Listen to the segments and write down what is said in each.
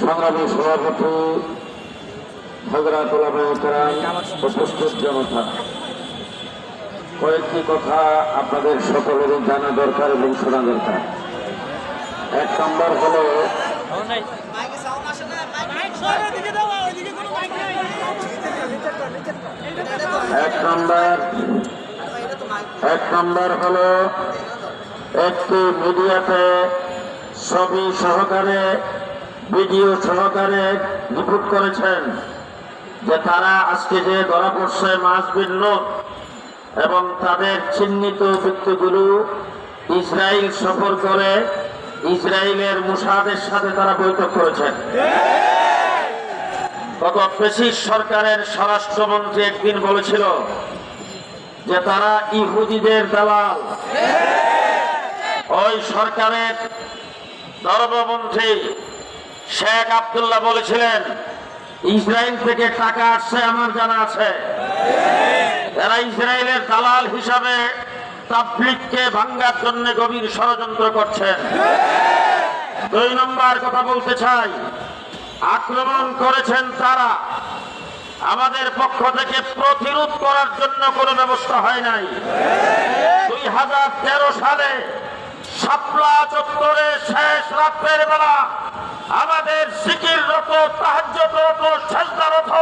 সংগ্রামী সভাপতি হজরাতুল কয়েকটি কথা আপনাদের সকলেরই জানা দরকার এবং শোনা দরকার। এক নম্বর হলো, এক নম্বর এক নম্বর হলো একটি মিডিয়াতে ছবি সহকারে, ভিডিও সহকারে রিপোর্ট করেছেন যে তারা আজকে যে ধরা পড়ছে মাস ভিন্ন এবং তাদের চিহ্নিত ব্যক্তিগুলো ইসরায়েল সফর করে ইসরায়েলের মুসাদের সাথে তারা বৈঠক করেছেন। গত পেশিস সরকারের স্বরাষ্ট্রমন্ত্রী একদিন বলেছিল যে তারা ইহুদিদের দালাল। ওই সরকারের ধর্মমন্ত্রী শেখ আবদুল্লাহ বলেছিলেন ইসরায়েল থেকে টাকা আসছে আমার জানা আছে। এরা ইসরায়েলের দালাল হিসাবে তাবলিগকে ভাঙ্গার জন্য গভীর ষড়যন্ত্র করছেন দুই নম্বর কথা বলতে চাই, আক্রমণ করেছেন তারা। আমাদের পক্ষ থেকে প্রতিরোধ করার জন্য কোনো ব্যবস্থা হয় নাই। দুই হাজার তেরো সালে শাপলা চত্বরে শেষ রাত্রের বেলা আমাদের সিকির রত তাহাজ্যরত শেষদারত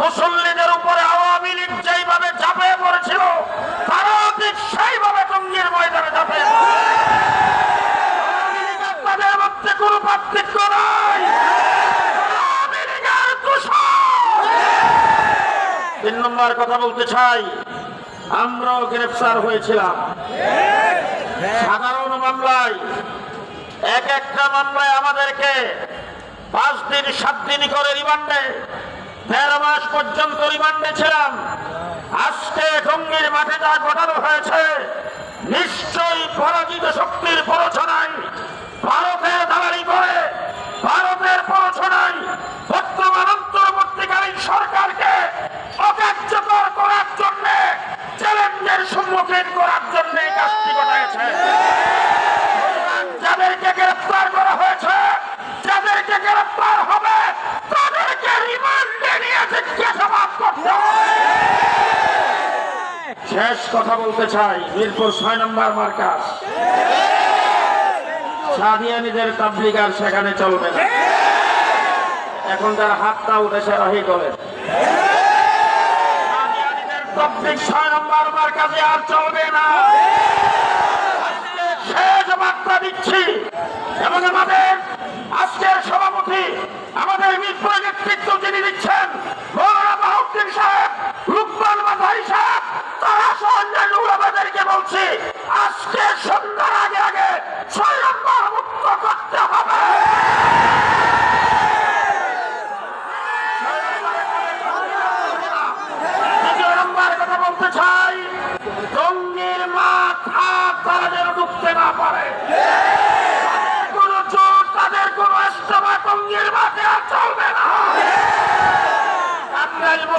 মুসল্লিদের উপরে আওয়ামী লীগ যেইভাবে ঝাঁপিয়ে পড়েছিল, তারা ঠিক সেইভাবে টঙ্গির ময়দানে ঝাঁপিয়ে তাদের মধ্যে কোনো পার্থক্য নাই। তিন নম্বর কথা বলতে চাই, আমরাও গ্রেফতার হয়েছিলাম। সাধারণ মামলায়, এক একটা মামলায় আমাদেরকে পাঁচ দিন, সাত দিন করে রিমান্ডে, দেড় মাস পর্যন্ত রিমান্ডে ছিলাম। আজকে টঙ্গির মাঠে যা ঘটানো হয়েছে, নিশ্চয়ই পরাজিত শক্তির যাদেরকে গ্রেফতার করা হয়েছে, যাদেরকে গ্রেফতার হবে, তাদেরকে রিমান্ডে নিয়ে জিজ্ঞাসাবাদ করতে শেষ কথা বলতে চাই, মিরপুর ছয় নম্বর মার্কাস সাদিয়ানিদের তাবলিগ আর সেখানে চলবে না। এখন তার হাতটা উঠেছে রহি করেন ছয় নম্বর মার্কাজে আর চলবে না।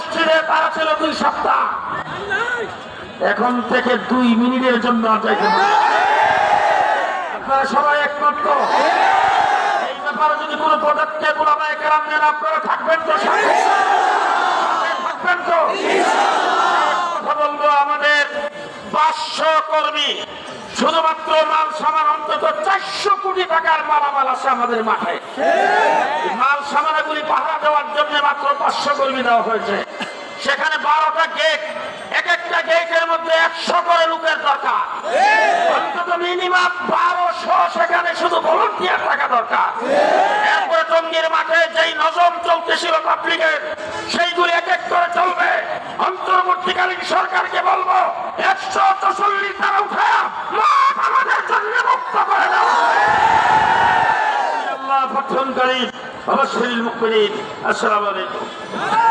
মসজিদে তারা ছিল দুই সপ্তাহ। এখন থেকে দুই মিনিটের জন্য আপনারা সবাই একমত তো? এই ব্যাপারে যদি কোনো পদক্ষেপ ওলামায়ে কেরাম নেন আপনারা থাকবেন তো থাকবেন তো? কথা বলব আমাদের পাঁচশো কর্মী। শুধুমাত্র মাল সামান অন্তত চারশো কোটি টাকার মালামাল আছে আমাদের মাঠে। মাল সামানাগুলি পাহারা দেওয়ার জন্য মাত্র পাঁচশো কর্মী দেওয়া হয়েছে। সেখানে বারোটা গেট এক একটা গেটের মধ্যে একশো করে লোকের দরকার। অন্তত মিনিমাম বারোশো সেখানে শুধু ভলন্টিয়ার থাকা দরকার। এরপরে টঙ্গির মাঠে যেই নজম চলতেছিল পাবলিকের আল্লাহ করেন অবশ্যই মুখ করেন আসসালামু আলাইকুম।